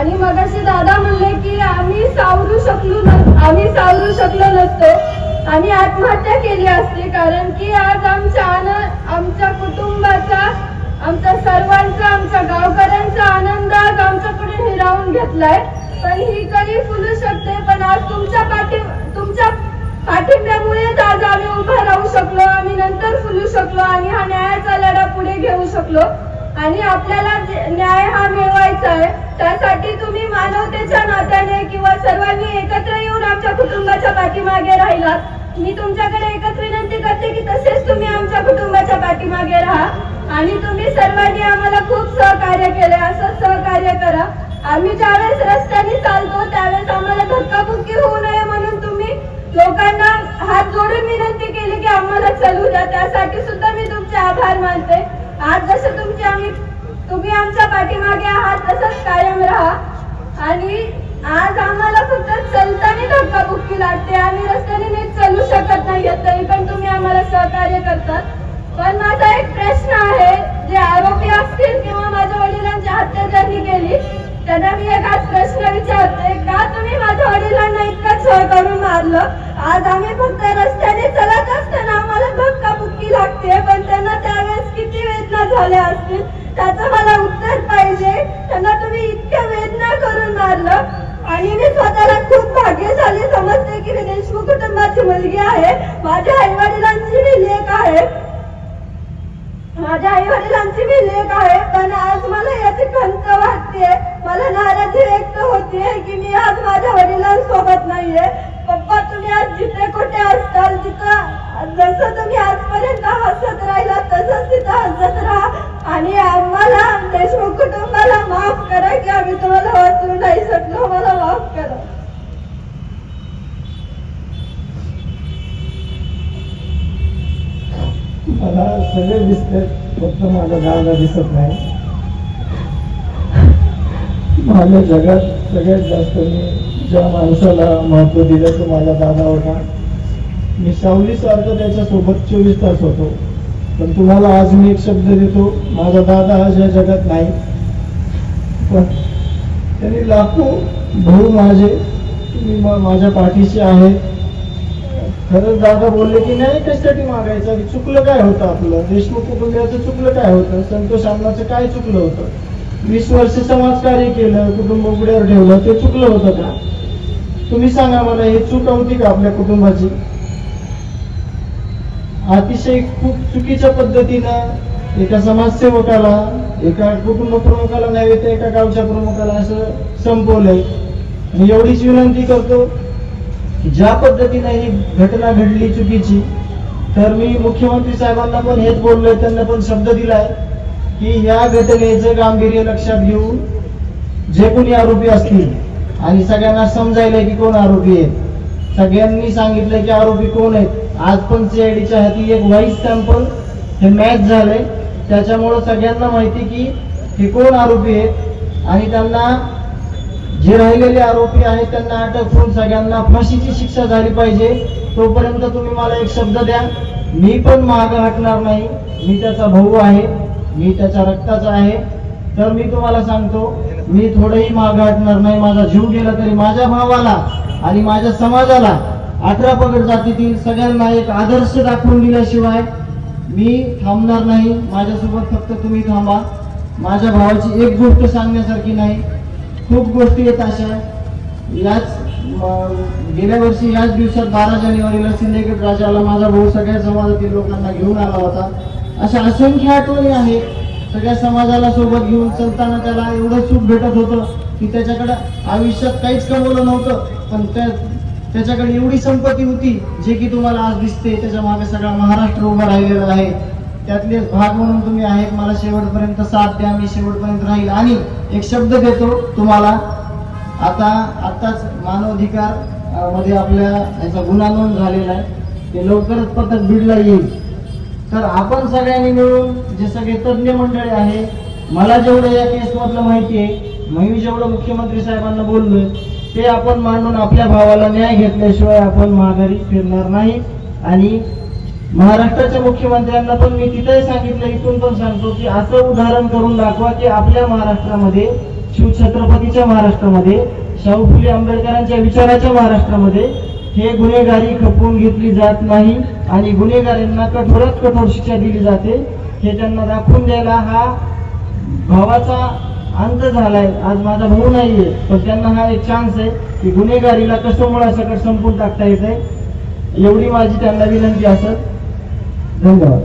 आणि मगाशी दादा म्हणले की आम्ही सावरू शकलो न आम्ही सावरू शकलो नसतो. आम्ही आत्महत्या केली असते कारण की आज आमच्या आनंद आमच्या कुटुंबाचा आमच्या सर्वांचा आमच्या गावकऱ्यांचा आनंद आज आमच्याकडे हिरावून घेतलाय. पण ही कधी फुलू शकते पण आज तुमच्या पाठी तुमच्या पाठिंब्यामुळेच आज आम्ही उभा राहू शकलो आम्ही नंतर फुलू शकलो आणि हा न्यायाचा लढा पुढे घेऊ शकलो. आणि आपल्याला न्याय हा मिळवायचा आहे. त्यासाठी तुम्ही मानवतेच्या नात्याने किंवा सर्वांनी एकत्र येऊन आमच्या कुटुंबाच्या पाठीमागे राहिलात. मी तुमच्याकडे एकच विनंती करते की तसेच तुम्ही आमच्या कुटुंबाच्या पाठीमागे राहा. आणि तुम्ही सर्वांनी आम्हाला खूप सहकार्य केले असं सहकार्य करा. आम्ही ज्यावेळेस रस्त्याने चालतो त्यावेळेस आम्हाला धक्काबुक्की होऊ नये म्हणून तुम्ही लोकांना हात जोडून विनंती केली की आम्हाला चलू द्या. त्यासाठी सुद्धा मी तुमचे आभार मानते. आज जसं तुमचे आम्ही तुम्ही आमच्या पाठीमागे आहात तसंच कायम राहा. आणि आज आम्हाला फक्त चलताना धक्काबुक्की लागते. आम्ही रस्त्याने नीट चालू शकत नाही तरी पण तुम्ही आम्हाला सहकार्य करतात. पण माझा एक प्रश्न आहे जे आरोपी असतील किंवा माझ्या वडिलांची हत्या ज्यांनी केली त्यांना मी एक आज प्रश्न विचारते का तुम्ही माझ्या वडिलांना इतकं छळ करून मारलं? आज आम्ही फक्त रस्त्याने चलत असताना आम्हाला धक्काबुक्की लागते पण त्यांना त्यावेळेस किती वेदना झाल्या असतील? त्याचं मला उत्तर पाहिजे. त्यांना तुम्ही इतक्या वेदना करून मारलं. आणि मी स्वतःला खूप भाग्यशाली समजते की मी देशमुख कुटुंबाची मुलगी आहे. माझ्या आई वडिलांची मी लेख आहे. माझ्या आई वडिलांची मी लेख आहे. पण आज मला याची खंत वाटते. मला नाराजी व्यक्त होते की मी आज माझ्या वडिलांसोबत नाहीये. पप्पा तुम्ही आज जिथे कुठे असताल तिथं जसं तुम्ही आजपर्यंत हसत राहिला तसंच तिथं हसत राहिला आणि आम्हाला देशमुख कुटुंबाला माफ करा की आम्ही तुम्हाला वाचवू नाही शकलो. मला माफ करा. मला सगळे दिसते फक्त माझा दादा दिसत नाही. माझ्या जगात सगळ्यात जास्त मी ज्या माणसाला महत्त्व दिलं तो माझा दादा होता. मी सावलीसारखं त्याच्यासोबत चोवीस तास होतो. पण तुम्हाला आज मी एक शब्द देतो माझा दादा आज या जगात नाही. पण त्यांनी लाखो भाऊ माझे तुम्ही माझ्या पाठीशी आहे. खरंच दादा बोलले की नाही कशासाठी मागायचं? चुकलं काय होतं आपलं? देशमुख कुटुंबियाचं चुकलं काय होतं? संतोष अण्णाचं काय चुकलं होतं? वीस वर्ष समाजकार्य केलं कुटुंब उघड्यावर ठेवलं ते चुकलं होतं का? तुम्ही सांगा मला हे चूक होती का आपल्या कुटुंबाची? अतिशय खूप चुकीच्या पद्धतीनं एका समाजसेवकाला एका कुटुंब प्रमुखाला नव्हे तर एका गावच्या प्रमुखाला असं संपवलंय. मी एवढीच विनंती करतो की ज्या पद्धतीनं ही घटना घडली चुकीची तर मी मुख्यमंत्री साहेबांना पण हेच बोललोय त्यांना पण शब्द दिलाय की या घटनेचं गांभीर्य लक्षात घेऊन जे कोणी आरोपी असतील आणि सगळ्यांना समजायला की कोण आरोपी आहेत सगळ्यांनी सांगितलं की आरोपी कोण आहेत? आज पण सीआयडीच्या हाती एक व्हाईस सॅम्पल हे मॅच झालंय. त्याच्यामुळं सगळ्यांना माहिती की हे कोण आरोपी आहेत? आणि त्यांना जे राहिलेले आरोपी आहेत त्यांना अटक होऊन सगळ्यांना फाशीची शिक्षा झाली पाहिजे. तोपर्यंत तुम्ही मला एक शब्द द्या. मी पण मागं हटणार नाही. मी त्याचा भाऊ आहे. मी त्याच्या रक्ताचा आहे. तर मी तुम्हाला सांगतो मी थोडंही मागं हटणार नाही. माझा जीव गेला तरी माझ्या भावाला आणि माझ्या समाजाला अठरा पगड जातीतील सगळ्यांना एक आदर्श दाखवून दिल्याशिवाय मी थांबणार नाही. माझ्यासोबत फक्त तुम्ही थांबा. माझ्या भावाची एक गोष्ट सांगण्यासारखी नाही. खूप गोष्टी आहेत अशा. याच गेल्या वर्षी याच दिवसात बारा जानेवारीला सिंदखेड राजाला माझा भाऊ सगळ्या समाजातील लोकांना घेऊन आला होता. अशा असंख्य आठवणी आहेत. सगळ्या समाजाला सोबत घेऊन चलताना त्याला एवढं सुख भेटत होतं की त्याच्याकडे आयुष्यात काहीच कमवलं नव्हतं. पण त्या त्याच्याकडे एवढी संपत्ती होती जे की तुम्हाला आज दिसते. त्याच्यामागे सगळा महाराष्ट्र उभा राहिलेला आहे. त्यातलेच भाग म्हणून तुम्ही आहेत. मला शेवटपर्यंत साथ द्या. मी शेवटपर्यंत राहील. आणि एक शब्द देतो तुम्हाला. आता आताच मानवाधिकारमध्ये आपल्या याचा गुन्हा नोंद झालेला आहे. ते लवकरच पथक बीडला येईल. तर आपण सगळ्यांनी मिळून जे सगळे तज्ज्ञ मंडळी आहे मला जेवढं या केस मधलं माहिती आहे मी जेवढं मुख्यमंत्री साहेबांना बोललोय ते आपण मांडून आपल्या भावाला न्याय घेतल्याशिवाय आपण माघारी फिरणार नाही. आणि महाराष्ट्राच्या मुख्यमंत्र्यांना पण मी तिथेही सांगितलं इथून पण सांगतो की असं उदाहरण करून दाखवा की आपल्या महाराष्ट्रामध्ये शिवछत्रपतीच्या महाराष्ट्रामध्ये शाहू फुले आंबेडकरांच्या विचाराच्या महाराष्ट्रामध्ये हे गुन्हेगारी खपवून घेतली जात नाही. आणि गुन्हेगारांना कठोरात कठोर शिक्षा दिली जाते. हे त्यांना दाखवून द्यायला हा भावाचा अंत झालाय. आज माझा भाऊ नाहीये पण त्यांना हा एक चान्स आहे की गुन्हेगारीला कसं मुळासकट संपून टाकता येत आहे एवढी माझी त्यांना विनंती असत धन्यवाद.